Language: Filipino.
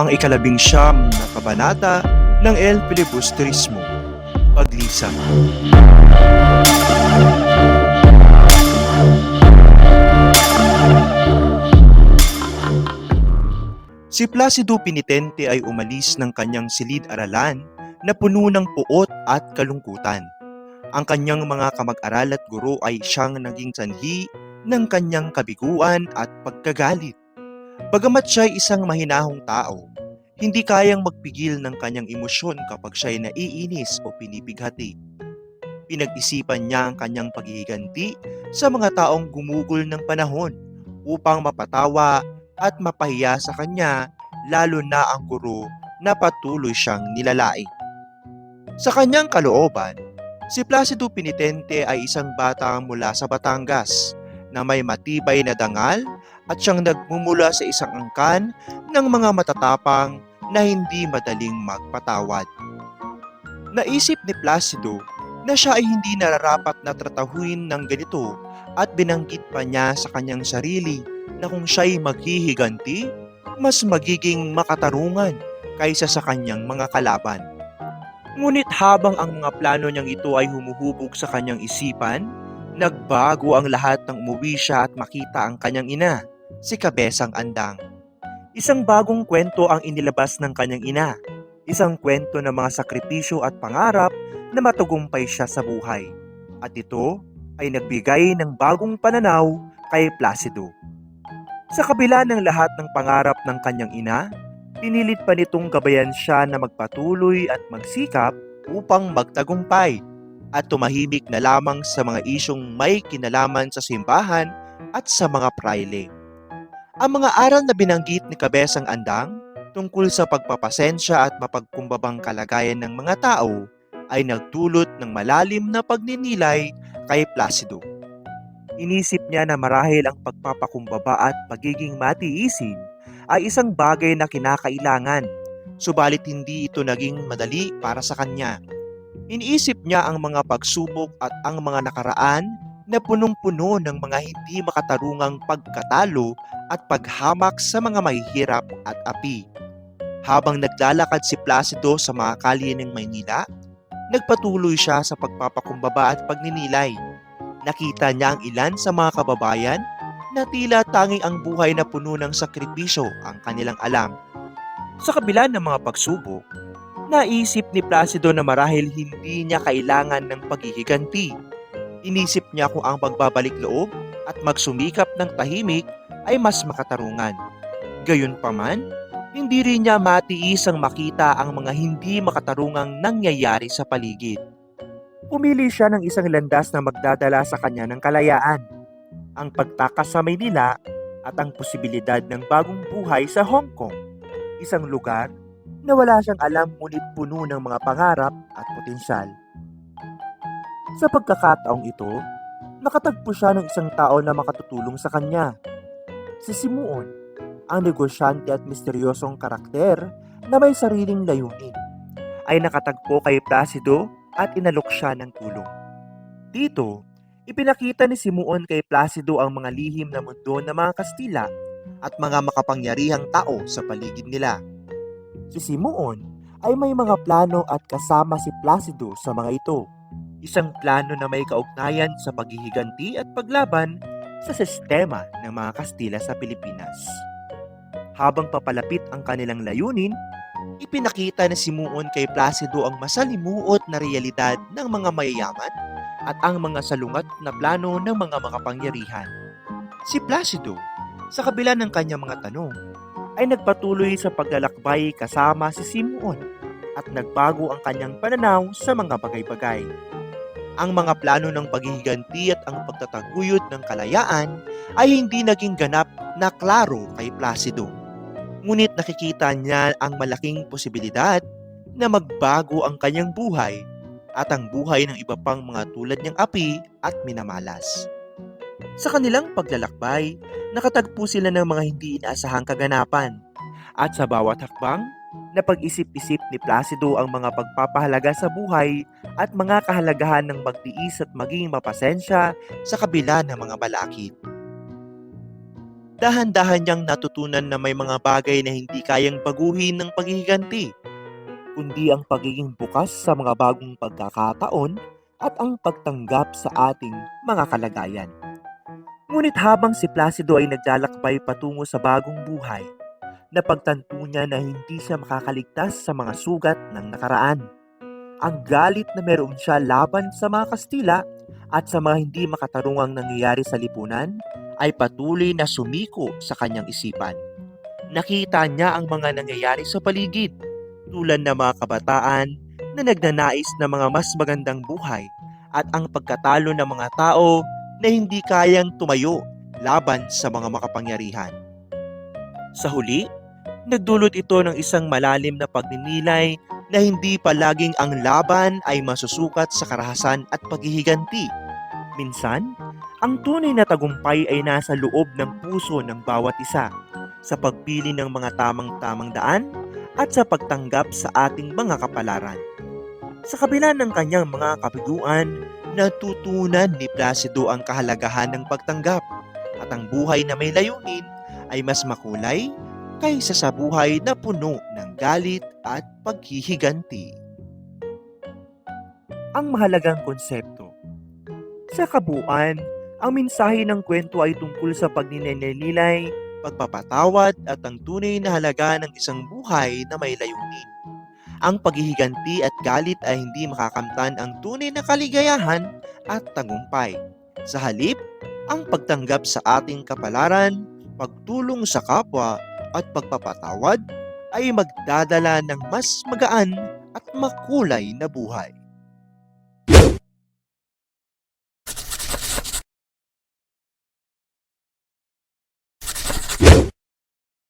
ang ikalabing siyam na kabanata ng El Filibusterismo, Paglisan. Si Placido Penitente ay umalis ng kanyang silid-aralan na puno ng puot at kalungkutan. Ang kanyang mga kamag-aral at guro ay siyang naging sanhi ng kanyang kabiguan at pagkagalit. Bagamat siya ay isang mahinahong tao, hindi kayang magpigil ng kanyang emosyon kapag siya ay naiinis o pinipighati. Pinag-isipan niya ang kanyang paghihiganti sa mga taong gumugol ng panahon upang mapatawa at mapahiya sa kanya lalo na ang guro na patuloy siyang nilalait. Sa kanyang kalooban, si Placido Penitente ay isang bata mula sa Batangas na may matibay na dangal at siyang nagmumula sa isang angkan ng mga matatapang na hindi madaling magpatawad. Naisip ni Placido na siya ay hindi nararapat na tratahuin ng ganito at binanggit pa niya sa kanyang sarili na kung siya'y maghihiganti, mas magiging makatarungan kaysa sa kanyang mga kalaban. Ngunit habang ang mga plano niyang ito ay humuhubog sa kanyang isipan, nagbago ang lahat ng umuwi siya at makita ang kanyang ina, si Kabesang Andang. Isang bagong kwento ang inilabas ng kanyang ina, isang kwento ng mga sakripisyo at pangarap na matagumpay siya sa buhay. At ito ay nagbigay ng bagong pananaw kay Placido. Sa kabila ng lahat ng pangarap ng kanyang ina, pinilit pa nitong gabayan siya na magpatuloy at magsikap upang magtagumpay at tumahimik na lamang sa mga isyong may kinalaman sa simbahan at sa mga praile. Ang mga aral na binanggit ni Kabesang Andang tungkol sa pagpapasensya at mapagkumbabang kalagayan ng mga tao ay nagdulot ng malalim na pagninilay kay Placido. Inisip niya na marahil ang pagpapakumbaba at pagiging matiisin ay isang bagay na kinakailangan, subalit hindi ito naging madali para sa kanya. Iniisip niya ang mga pagsubok at ang mga nakaraan na punong-puno ng mga hindi makatarungang pagkatalo at paghamak sa mga mahihirap at api. Habang naglalakad si Placido sa mga kalye ng Maynila, nagpatuloy siya sa pagpapakumbaba at pagninilay. Nakita niya ang ilan sa mga kababayan na tila tanging ang buhay na puno ng sakripisyo ang kanilang alam. Sa kabila ng mga pagsubok, naisip ni Placido na marahil hindi niya kailangan ng paghihiganti. Inisip niya kung ang pagbabalik loob at magsumikap ng tahimik ay mas makatarungan. Gayunpaman, hindi rin niya matiis ang makita ang mga hindi makatarungang nangyayari sa paligid. Pumili siya ng isang landas na magdadala sa kanya ng kalayaan, ang pagtakas sa Maynila at ang posibilidad ng bagong buhay sa Hong Kong, isang lugar na wala siyang alam ngunit puno ng mga pangarap at potensyal. Sa pagkakataong ito, nakatagpo siya ng isang tao na makatutulong sa kanya. Si Simuon, ang negosyante at misteryosong karakter na may sariling layunin, ay nakatagpo kay Placido at inalok siya ng tulong. Dito, ipinakita ni Simuon kay Placido ang mga lihim na mundo ng mga Kastila at mga makapangyarihang tao sa paligid nila. Si Simuon ay may mga plano at kasama si Placido sa mga ito. Isang plano na may kaugnayan sa paghihiganti at paglaban sa sistema ng mga Kastila sa Pilipinas. Habang papalapit ang kanilang layunin, ipinakita ni Simuon kay Placido ang masalimuot na realidad ng mga mayayaman at ang mga salungat na plano ng mga makapangyarihan. Si Placido, sa kabila ng kanyang mga tanong, ay nagpatuloy sa paglalakbay kasama si Simuon at nagbago ang kanyang pananaw sa mga bagay-bagay. Ang mga plano ng paghihiganti at ang pagtataguyod ng kalayaan ay hindi naging ganap na klaro kay Placido. Ngunit nakikita niya ang malaking posibilidad na magbago ang kanyang buhay at ang buhay ng iba pang mga tulad niyang api at minamalas. Sa kanilang paglalakbay, nakatagpo sila ng mga hindi inaasahang kaganapan at sa bawat hakbang, napag-isip-isip ni Placido ang mga pagpapahalaga sa buhay at mga kahalagahan ng magtiis at maging mapasensya sa kabila ng mga balakid. dahan-dahan niyang natutunan na may mga bagay na hindi kayang baguhin ng paghihiganti, kundi ang pagiging bukas sa mga bagong pagkakataon at ang pagtanggap sa ating mga kalagayan. Ngunit habang si Placido ay naglalakbay patungo sa bagong buhay, napagtanto niya na hindi siya makakaligtas sa mga sugat ng nakaraan. Ang galit na meron siya laban sa mga Kastila at sa mga hindi makatarungang nangyayari sa lipunan ay patuloy na sumiko sa kanyang isipan. Nakita niya ang mga nangyayari sa paligid, tulad ng mga kabataan na nagnanais ng mga mas magandang buhay at ang pagkatalo ng mga tao na hindi kayang tumayo laban sa mga makapangyarihan. Sa huli, nagdulot ito ng isang malalim na pagninilay na hindi palaging ang laban ay masusukat sa karahasan at paghihiganti. Minsan, ang tunay na tagumpay ay nasa loob ng puso ng bawat isa sa pagpili ng mga tamang-tamang daan at sa pagtanggap sa ating mga kapalaran. Sa kabila ng kanyang mga kabiguan, natutunan ni Placido ang kahalagahan ng pagtanggap at ang buhay na may layunin ay mas makulay kaysa sa buhay na puno ng galit at paghihiganti. Ang mahalagang konsepto Sa kabuuan, ang mensahe ng kwento ay tungkol sa pagninilay, pagpapatawad at ang tunay na halaga ng isang buhay na may layunin. Ang paghihiganti at galit ay hindi makakamtan ang tunay na kaligayahan at tagumpay. Sa halip, ang pagtanggap sa ating kapalaran, pagtulong sa kapwa at pagpapatawad ay magdadala ng mas magaan at makulay na buhay.